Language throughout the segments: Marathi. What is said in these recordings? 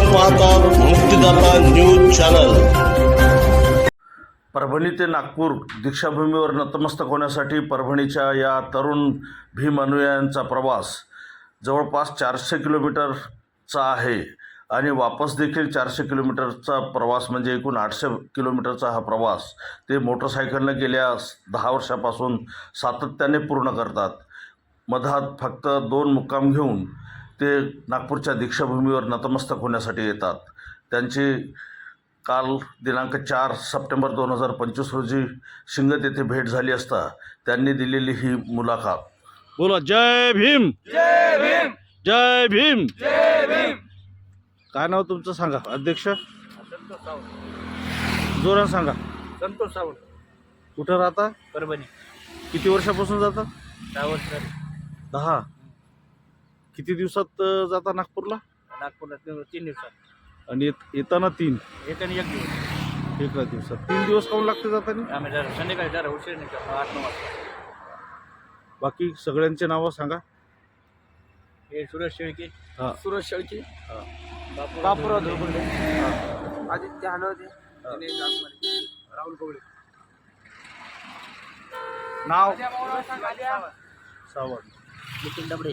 आपण पाहतात मुक्तिदाता न्यूज चॅनल. परभणी ते नागपूर दीक्षाभूमीवर नतमस्तक होण्यासाठी परभणीच्या या तरुण भीम अनुयायांचा प्रवास जवळपास चारशे किलोमीटरचा आहे आणि वापस देखील चारशे किलोमीटरचा प्रवास म्हणजे एकूण आठशे किलोमीटरचा हा प्रवास ते मोटरसायकलनं गेल्या दहा वर्षापासून सातत्याने पूर्ण करतात. मधात फक्त दोन मुक्काम घेऊन ते नागपूरच्या दीक्षाभूमीवर नतमस्तक होण्यासाठी येतात. त्यांची काल दिनांक चार सप्टेंबर दोन हजार पंचवीस रोजी शिंगत येथे भेट झाली असता त्यांनी दिलेली ही मुलाखत. बोला जय भीम! जय भीम! जय भीम! जय भीम! काय नाव तुमचं सांगा? अध्यक्ष? जोरात सांगा. संतोष सावंत. कुठं राहता? परभणी. किती वर्षापासून जाता? दहा वर्ष दहा? किती दिवसात अं, जाता नागपूरला? नागपूरला तीन तीन दिवसात. आणि येत- येताना तीन? एक आणि एक दिवस. एका दिवसात. तीन दिवस काऊन लागते जाताना? आम्ही जरा संध्याकाळी जरा उशीर निघतो आठ नऊ वाजता. बाकी सगळ्यांचे नावं सांगा. हे सुरेश शेळके. हा. सुरेश शेळके. हा. बापूराव धुळकुंडे आदित्य हनवते राहुल कोवळे नाव? सावंत. नितीन डबडे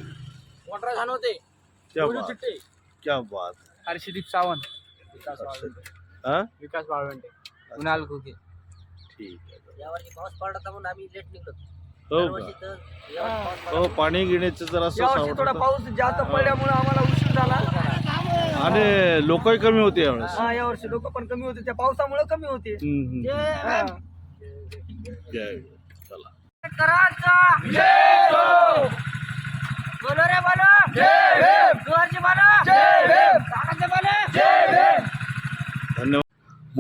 मोटरा घाणवते क्या बात. चिट्टे. क्या बात. हर्षदीप सावंत. विकास बाळवंटे. हा? विकास बाळवंटे. कुणाल घुगे ठीक आहे. यावर्षी पाऊस पडला तर म्हणून आम्ही लेट निघलो. हो दरवर्षी का? तर यावर्षी पाऊस हो पाणी घेण्याचं जरा यावर्षी थोडा पाऊस जास्त पडल्यामुळे आम्हाला उशीर झाला. आणि लोकही कमी होते यावेळेस. हा यावर्षी लोक पण कमी होते. त्या पावसामुळे कमी होते. हम्म, हम्म. हा. जय चला. बोलो रे बोलो जोरची बोलो काकाचे बोलो धन्यवाद